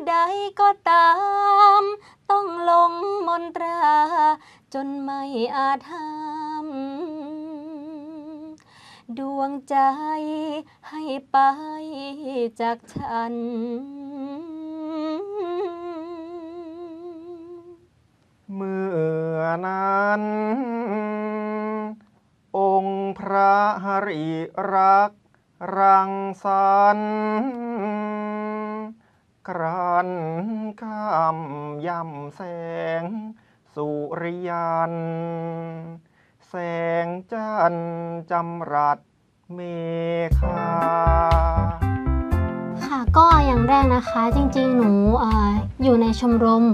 ใจผู้ใดก็ตาม ต้องลงมนตรา จนไม่อาจทำดวงใจให้ไปจากฉัน เมื่อนั้น องค์พระหริรัก รังสรรค์ ครันคำย่ำแสง สุริยัน แสงจันจำรัดเมฆาค่ะก็อย่างแรกนะคะจริงๆ หนูเอออยู่ในชมรม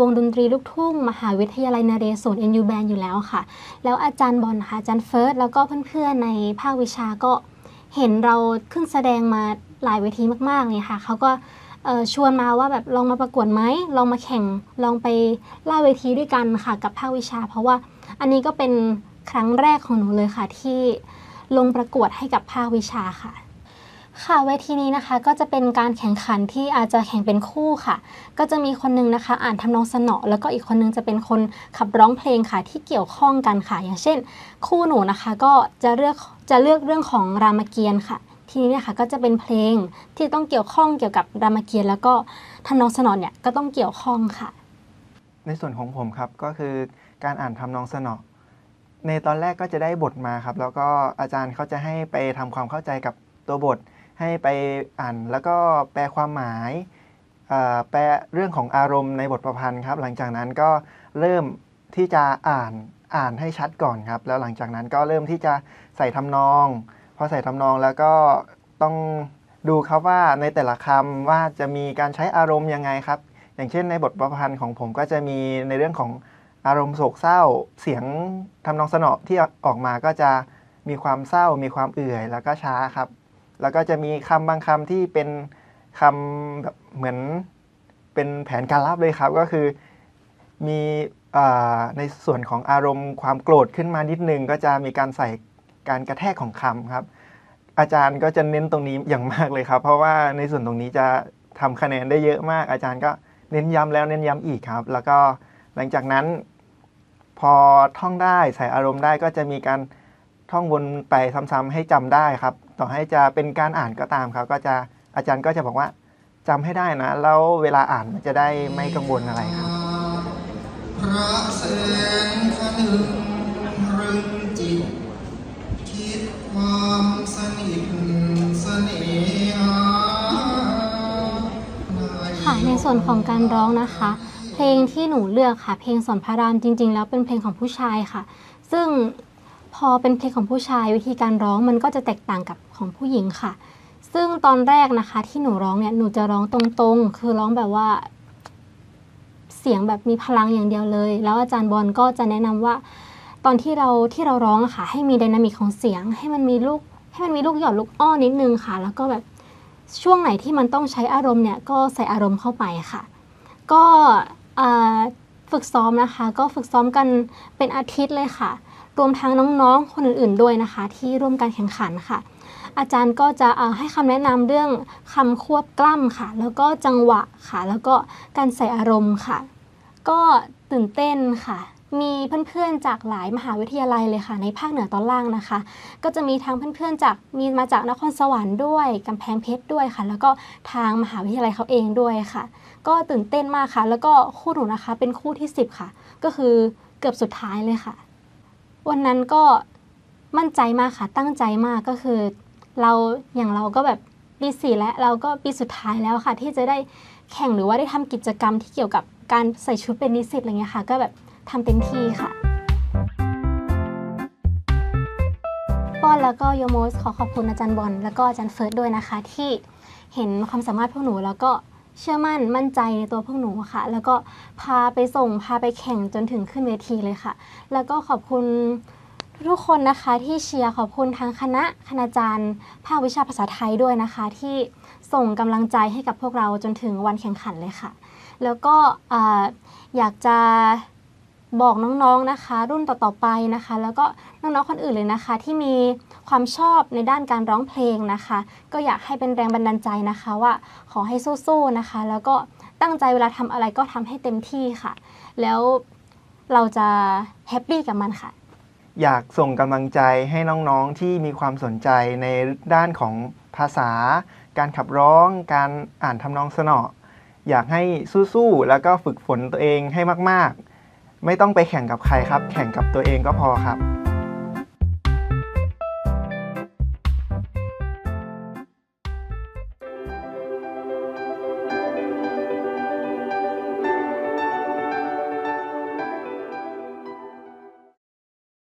วงดนตรีลูกทุ่ง มหาวิทยาลัยนเรศวร NU Band อยู่แล้วค่ะ แล้วอาจารย์บอลค่ะอาจารย์เฟิร์สแล้วก็เพื่อนๆในภาควิชาก็เห็นเราขึ้นแสดงมาหลายเวทีมากๆเลยค่ะเขาก็ ชวนมาว่าแบบลองมาประกวดไหมลองมาแข่งลองไปล่าเวทีด้วยกันค่ะกับภาควิชา เพราะว่าอันนี้ก็เป็นครั้งแรกของหนูเลยค่ะ ที่ลงประกวดให้กับภาควิชาค่ะ ค่ะเวทีนี้นะคะก็จะเป็นการแข่งขันที่อาจจะแข่งเป็นคู่ค่ะ ก็จะมีคนหนึงนะคะ อ่านทำนองสนอ แล้วก็อีกคนนึงจะเป็นคนขับร้องเพลงค่ะที่เกี่ยวข้องกันค่ะ อย่างเช่น คู่หนูนะคะก็จะเลือกจะเลือกเรื่องของรามเกียรติ์ค่ะ ทีนี้เนี่ยค่ะก็จะเป็นเพลงที่ต้องเกี่ยวข้องเกี่ยวกับรามเกียรติ์แล้วก็ทำนองสนอเนี่ยก็ต้องเกี่ยวข้องค่ะ ในส่วนของผมครับก็คือการอ่านทำนองสนอในตอนแรกก็จะได้บทมาครับ แล้วก็อาจารย์เขาจะให้ไปทำความเข้าใจกับตัวบท ให้ไปอ่านแล้วก็แปลความหมายเอ่อแปลเรื่องของอารมณ์ในบทประพันธ์ครับ หลังจากนั้นก็เริ่มที่จะอ่านอ่านให้ชัดก่อนครับ แล้วหลังจากนั้นก็เริ่มที่จะใส่ทำนอง พอใส่ทำนองแล้วก็ต้องดูครับว่าในแต่ละคำว่าจะมีการใช้อารมณ์ยังไงครับ อย่างเช่นในบทประพันธ์ของผมก็จะมีในเรื่องของอารมณ์โศกเศร้า เสียงทำนองสนอที่ออกมาก็จะมีความเศร้า มีความเอื่อยแล้วก็ช้าครับ แล้วก็จะมีคำบางคำที่เป็นคำแบบเหมือนเป็นแผนการรับเลยครับก็คือมีอ่าในส่วนของอารมณ์ความโกรธขึ้นมานิดนึงก็จะมีการใส่ การกระแทกของคำครับ อาจารย์ก็จะเน้นตรงนี้อย่างมากเลยครับ เพราะว่าในส่วนตรงนี้จะทำคะแนนได้เยอะมาก อาจารย์ก็เน้นย้ำแล้วเน้นย้ำอีกครับ แล้วก็หลังจากนั้น พอท่องได้ใส่อารมณ์ได้ก็จะมีการท่องวนไปซ้ำๆให้จำได้ครับ ต่อให้จะเป็นการอ่านก็ตามครับ ก็จะอาจารย์ก็จะบอกว่าจำให้ได้นะ แล้วเวลาอ่านมันจะได้ไม่กังวลอะไรครับพระแสงขนึง ส่วนของการร้องนะคะ เพลงที่หนูเลือกค่ะ เพลงสอนพระรามจริง ๆ แล้วเป็นเพลงของผู้ชายค่ะ ซึ่งพอเป็นเพลงของผู้ชายวิธีการร้องมันก็จะแตกต่างกับของผู้หญิงค่ะ ซึ่งตอนแรกนะคะที่หนูร้องเนี่ยหนูจะร้องตรงๆ คือร้องแบบว่า เสียงแบบมีพลังอย่างเดียวเลย แล้วอาจารย์บอลก็จะแนะนำว่า ตอนที่เราที่เราร้องอะค่ะ ให้มีไดนามิกของเสียง ให้มันมีลูกให้มันมีลูกหยอดลูกอ้อนิดนึงค่ะ แล้วก็แบบ ช่วงไหนที่มันต้องใช้อารมณ์เนี่ยก็ใส่อารมณ์เข้าไปค่ะ ก็ฝึกซ้อมนะคะ ก็ฝึกซ้อมกันเป็นอาทิตย์เลยค่ะ รวมทั้งน้องๆ คนอื่นๆด้วยนะคะ ที่ร่วมการแข่งขันค่ะ อาจารย์ก็จะให้คำแนะนำเรื่องคำควบกล้ำค่ะ แล้วก็จังหวะค่ะ แล้วก็การใส่อารมณ์ค่ะ ก็ตื่นเต้นค่ะ มีเพื่อนๆจากหลายมหาวิทยาลัยเลยค่ะ ในภาคเหนือตอนล่างนะคะ ก็จะมีทั้งเพื่อนๆจากมีมาจากนครสวรรค์ด้วยกำแพงเพชรด้วยค่ะ แล้วก็ทางมหาวิทยาลัยเขาเองด้วยค่ะ ก็ตื่นเต้นมากค่ะ แล้วก็คู่หนูนะคะ เป็นคู่ที่ 10 ค่ะ ก็คือเกือบสุดท้ายเลยค่ะ วันนั้นก็มั่นใจมากค่ะ ตั้งใจมากก็คือ เราอย่างเราก็แบบปีสี่แล้วเราก็ปีสุดท้ายแล้วค่ะ ที่จะได้แข่งหรือว่าได้ทำกิจกรรมที่เกี่ยวกับการใส่ชุดเป็นนิสิตอะไรเงี้ยค่ะ ก็แบบ ทำเต็มที่ค่ะ ป้อนแล้วก็โยโมสขอขอบคุณอาจารย์บอลแล้วก็อาจารย์เฟิร์สด้วยนะคะ ที่เห็นความสามารถพวกหนูแล้วก็เชื่อมั่นมั่นใจในตัวพวกหนูค่ะ แล้วก็พาไปส่งพาไปแข่งจนถึงขึ้นเวทีเลยค่ะ แล้วก็ขอบคุณทุกคนนะคะที่เชียร์ขอบคุณทางคณะคณาจารย์ ภาควิชาภาษาไทยด้วยนะคะ ที่ส่งกำลังใจให้กับพวกเราจนถึงวันแข่งขันเลยค่ะ แล้วก็เอ่ออยากจะ บอกน้องๆนะคะ รุ่นต่อๆไปนะคะ แล้วก็น้องๆคนอื่นเลยนะคะ ที่มีความชอบในด้านการร้องเพลงนะคะ ก็อยากให้เป็นแรงบันดาลใจนะคะว่าขอให้สู้ๆนะคะ แล้วก็ตั้งใจเวลาทำอะไรก็ทำให้เต็มที่ค่ะ แล้วเราจะแฮปปี้กับมันค่ะ อยากส่งกำลังใจให้น้องๆที่มีความสนใจในด้านของภาษา การขับร้อง การอ่านทำนองสนออยากให้สู้ๆ แล้วก็ฝึกฝนตัวเองให้มาก ๆ ไม่ต้องไปแข่งกับใครครับ แข่งกับตัวเองก็พอครับ